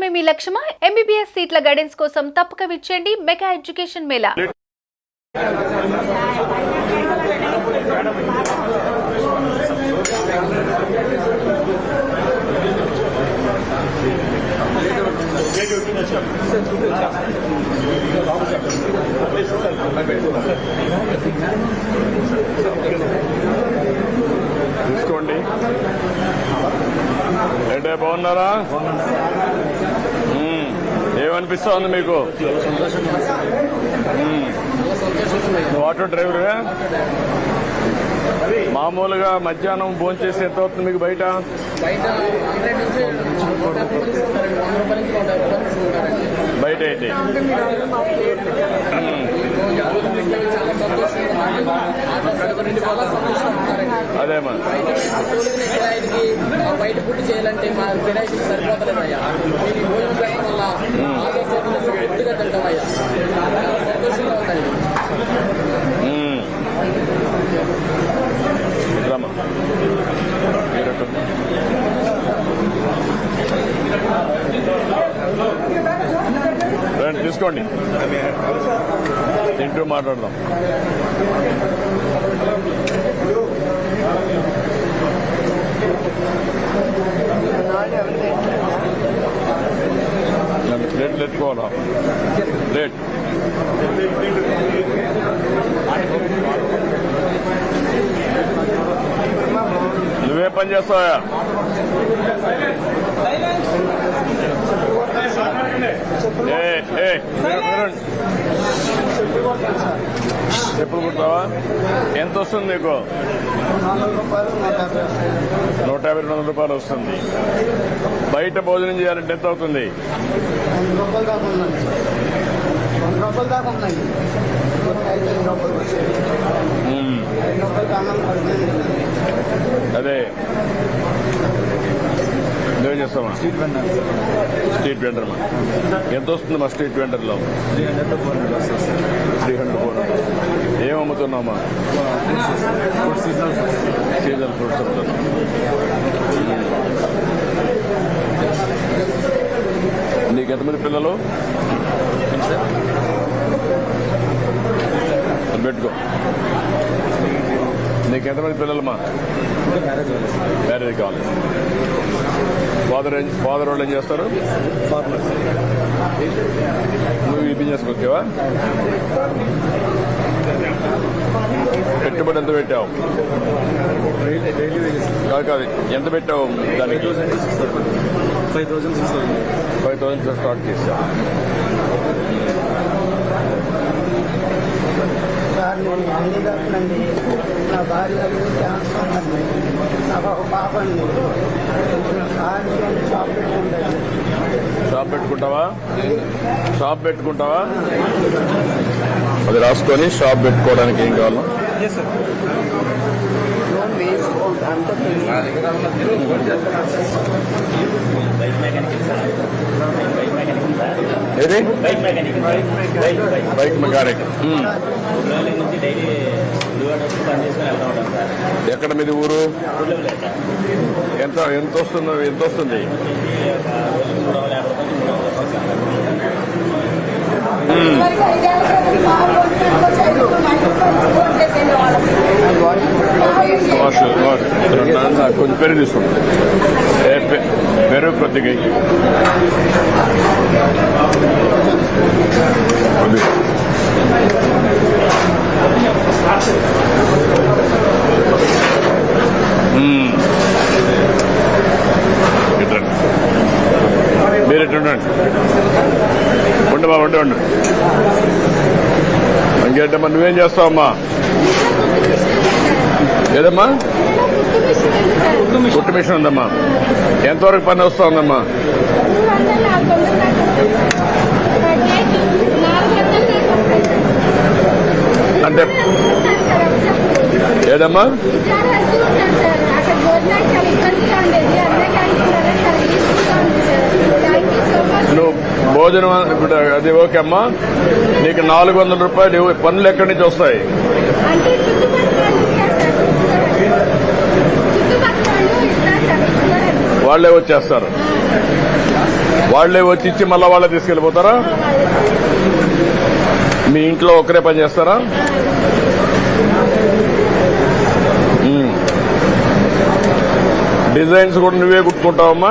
మాత్రమే మీ లక్ష్యమా? ఎంబీబీఎస్ సీట్ల గైడెన్స్ కోసం తప్పక విచ్చేయండి మెగా ఎడ్యుకేషన్ మేళా. చూసుకోండి. అంటే బాగున్నారా? ఏమనిపిస్తా ఉంది మీకు ఆటో డ్రైవరా? మామూలుగా మధ్యాహ్నం భోజనం చేసి ఎంత అవుతుంది మీకు బయట? బయట హండ్రెడ్ చాలా సంతోషంగా. చాలా అదేమా బయట ఫుడ్ చేయాలంటే మా కిరాయికి సరిపోతలేదయ్యా. భోజనం పెట్టడం వల్ల ఆరోగ్యం పూర్తిగా తింటామయ్యా చాలా సంతోషంగా ఉందండి మ్మ్. రమ్మా మీరట్టు. రండి తీసుకోండి. తింటూ మాట్లాడదాం. ప్లేట్లు ఎత్తుకోవాలా? ప్లేట్. నువ్వే పని చేస్తావా ఏ ఏ మీరు- మీరు- చెప్పులు కుడతావా? ఎంత వస్తుంది నీకు? నూట యాభై రెండు వందల రూపాయలు వస్తుంది. బయట భోజనం చేయాలంటే ఎంత అవుతుంది? అదే. నువ్వేం చేస్తావా? స్ట్రీట్ వెండర్ మా ఎంత వస్తుంది మా street వెండర్లో? Three hundred four hundred three hundred four. ఏం అమ్ముతున్నామా సీజనల్ సీజన్ ఫ్రూట్స్ అమ్ముతున్నాం. నీకు ఎంతమంది పిల్లలు? పెట్టుకో. నీకు ఎంతమంది మ్యారేజ్ అవ్వాలి మ్యారేజ్ కావాలి. ఫాదర్ ఫాదర్ వాళ్ళు ఏం చేస్తారు? నువ్వు ఈ బిజినెస్ ఓకేవా పెట్టుబడి ఎంత పెట్టావు? కాదు కాదు ఎంత పెట్టావు ఫైవ్ దానికి? Thousand five thousand six five thousand start చేసా సార్ నేను అన్ని నా భార్య క్యాన్సర్ ఉందండి నాకు ఒక పాప అండి సార్ షాప్ పెట్టుకుంటాను షాప్ పెట్టుకుంటావా? షాప్ పెట్టుకుంటావా? అది రాసుకొని షాప్ పెట్టుకోవడానికి ఏం కావాలి? ఏది? బైక్ మెకానిక్ ఎక్కడ మీది ఊరు? ఎంత ఎంత వస్తుందో ఎంత వస్తుంది వచ్చేసి ఒక రోజుకి మూడు వందల యాభై రూపాయలు మూడు వందలు వస్తుంది సార్ వాష్ వాష్ కొంచెం పెరుగు తీసుకోండి పెరుగు కొద్దిగా మీరు చూడండి. ఇంకేంటమ్మా నువ్వేం చేస్తావమ్మా? ఏదమ్మా? కుట్టు మిషన్ ఉందమ్మా. ఎంతవరకు పని వస్తా ఉందమ్మా అంటే ఏదమ్మా? భోజనం ఇప్పుడు అది ఓకే అమ్మా నీకు నాలుగు వందల రూపాయలు. పనులు ఎక్కడి నుంచి వస్తాయి వాళ్ళే వచ్చేస్తారు ఆ. వాళ్ళే వచ్చి ఇచ్చి మళ్ళీ వాళ్ళే తీసుకెళ్ళిపోతారా మీ ఇంట్లో ఒకరే పని చేస్తారా. డిజైన్స్ కూడా నువ్వే కుట్టుకుంటావమ్మా